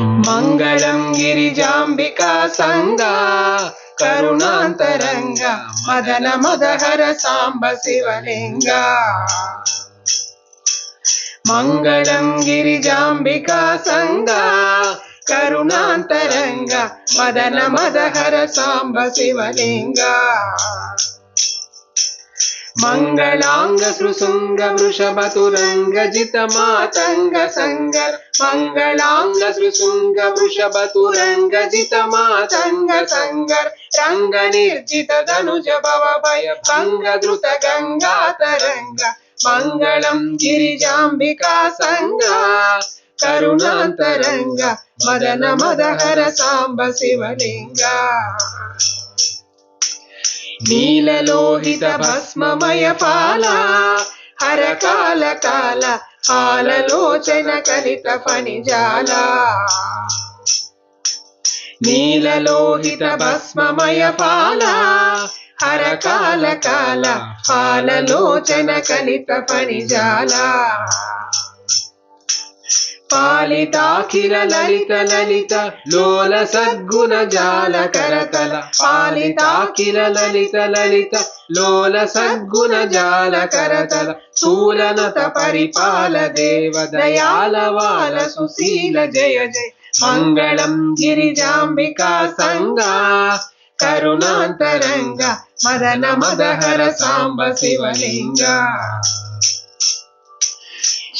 మంగళం గిరిజాంబికా సంగా కరుణాంతరంగ మదన మదహర సాంబ శివలింగ. మంగళం గిరిజాంబికా సంగా కరుణాంతరంగ మదన మదహర సాంబ శివలింగ. మంగళాంగ సృశృంగ వృషభతురంగ జిత మాతంగ సంగ మంగళాంగ సృశృంగ వృషభతురంగ జిత మాతంగ సంగర్ రంగ నిర్జిత ధనుజ భవ భయ భంగ ధృత గంగా తరంగ మంగళం గిరిజాంబికా సంగ కరుణాంతరంగ మదన మదహర సాంబ శివలింగా నీలలోహిత భస్మమయ పాల హరకాల కాల కాల పాలలోచన కలిత ఫణిజాల. నీలలోహిత భస్మమయ పాల హరకాల కాల కాల పాలలోచన కలిత ఫణిజాల. పాలితాఖిల లలిత లలిత లోల సద్గుణ జాల కరకల పాలితాఖిల లలిత లలిత లోల సద్గుణ జాల కరతల శూలనత పరిపాల దేవ దయాల వాల సుశీల జయ జయ మంగళం గిరిజాంబికా సంగా కరుణాంతరంగ మదన మదహర సాంబ శివలింగ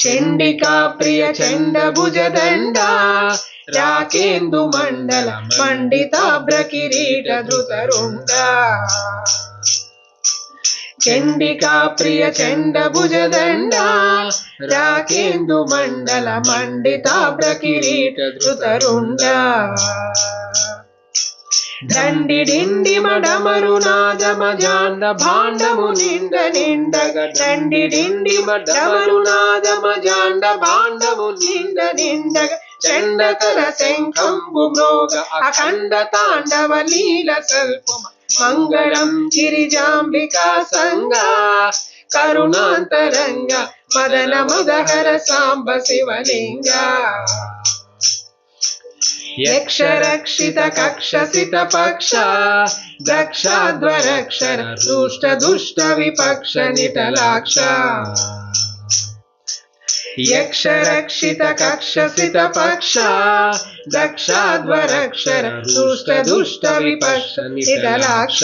చండికా ప్రియ చండ భుజదండ రాకేందు మండల పండితాభ్ర కిరీట ధృతరుండ. చండికా ప్రియ చండ భుజదండ రాకేందు మండల మండితాభ్ర కిరీట ధృతరుండ. దండి దండిడిండి మడమరు నాదమజాండ భాండము నిండ నిండగ దండిడిండి మడమరు నాదమజాండ భాండము నిండ నిండగ చండకర శంఖంబు మ్రోగ అఖండ తాండవ లీల సల్పమ. మంగళం గిరిజాంబికా సంగా. కరుణాంతరంగ మదన మదహర సాంబ శివలింగ. యక్షరక్షిత కక్షసిత పక్ష దక్షాధ్వరక్షర దుష్ట దుష్ట విపక్ష నిటలాక్ష యక్షరక్షిత కక్షసిత పక్ష దక్షాధ్వరక్షర దుష్ట దుష్ట విపక్ష నిటలాక్ష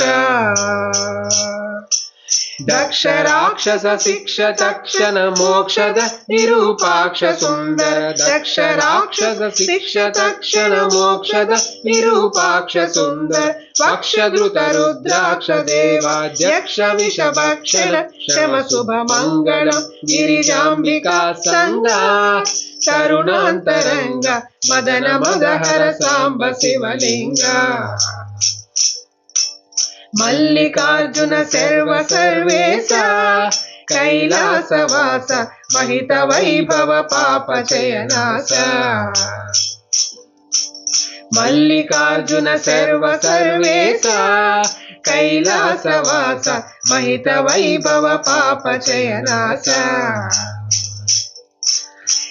दक्ष राक्षस शिक्ष तक्षण मोक्षद निरूपाक्ष सुन्दर दक्ष राक्षस शिक्ष तक्षण मोक्षद निरूपाक्ष सुन्दर पक्ष धृतरुद्राक्ष देवा दक्ष विषभक्षर क्षम शुभ मङ्गल गिरिजाम्बिका सङ्गा तरुणान्तरङ्ग मदन मदहर साम्ब शिवलिङ्ग మల్లికార్జున సర్వ సర్వేశ కైలాసవాస మహిత వైభవ పాప చయనాశ మల్లికార్జున సర్వ సర్వేశ కైలాసవాస మహిత వైభవ పాప చయనాశ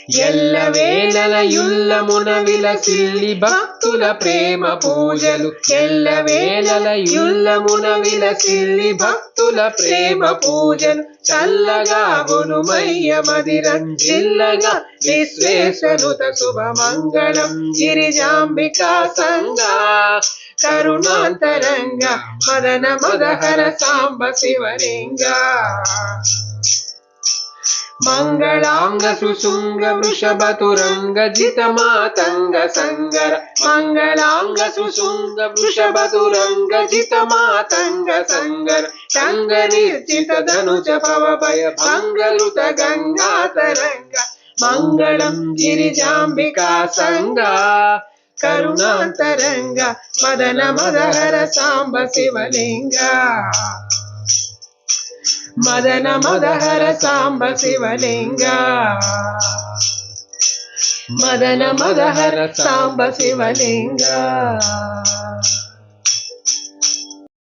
ఎల్ల వేళల యుల్లమున విలసిల్లి భక్తుల ప్రేమ పూజలు ఎల్ల వేళల యుల్లమున విలసిల్లి భక్తుల ప్రేమ పూజలు చల్లగా గునుమయ్య మదిరంజిల్లగా విశ్వేశనుత శుభ మంగళం గిరిజాంబికా సంగా కరుణాంతరంగ మదన మదహర సాంబ శివలింగ మంగళాంగ సుశృంగ వృషభతురంగ జిత మాతంగ సంగర. మంగళాంగ సుశృంగ వృషభతురంగ జిత మాతంగ సంగర. సంగ నిర్జిత ధనుజ భవ భయ భంగలుత గంగా తరంగ. మంగళం గిరిజాంబికా సంగా. కరుణాంతరంగ మదన మదహర సాంబ శివలింగ. మదన మదహర సాంబ శివలింగ మదన మదహర సాంబ శివలింగ